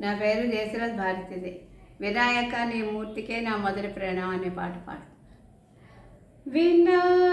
నా పేరు దేశరథ్ భారతిదే. వినాయక నీ మూర్తికే నా మొదటి ప్రణం అనే పాట పాడు. వినా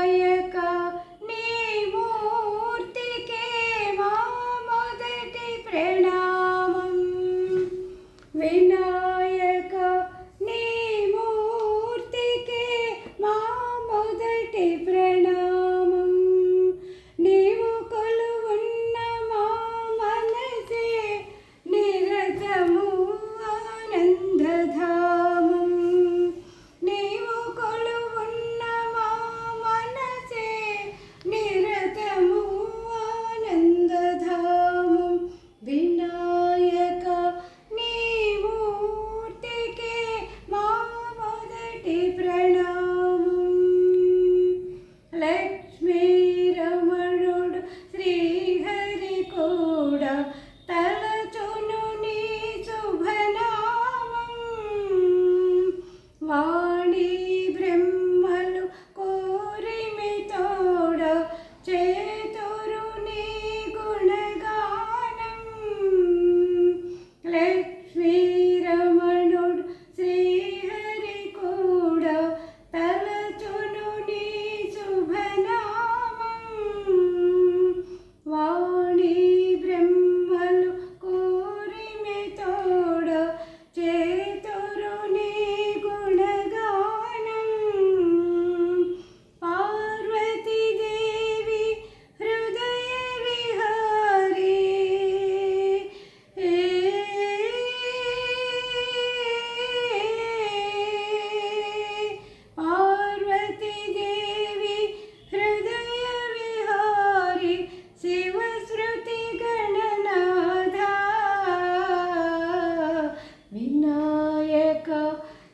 వినాయక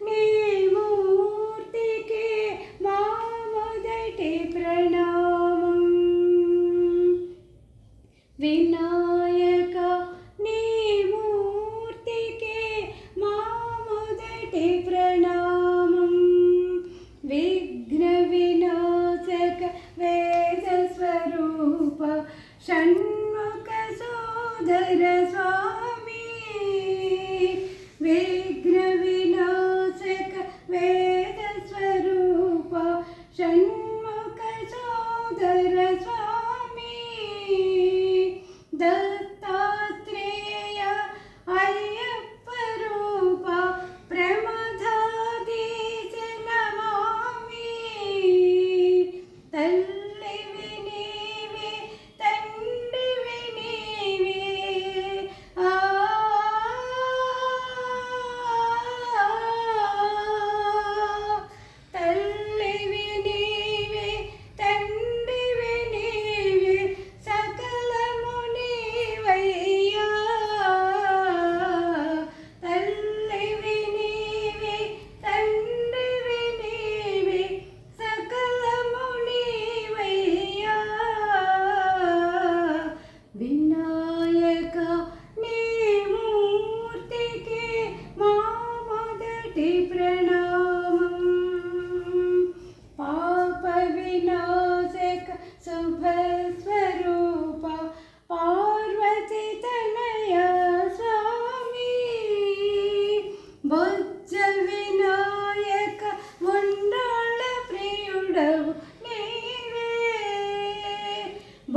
నీ మూర్తికి మా మొదటి ప్రణామం. వినాయక నీ మూర్తికి మా మొదటి ప్రణామం. విఘ్న వినాశక వేద స్వరూప షణ్ Swami, the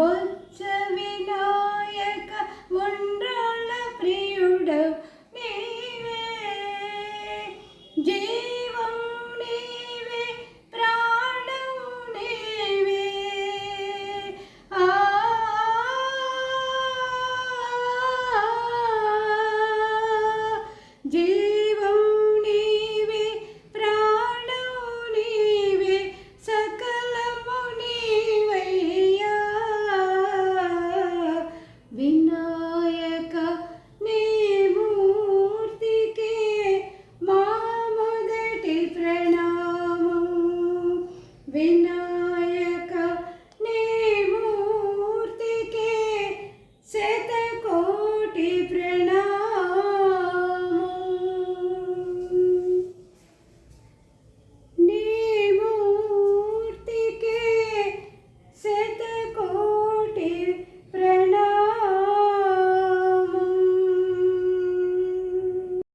Bye. వినాయక నీ మూర్తికే శతకోటి ప్ర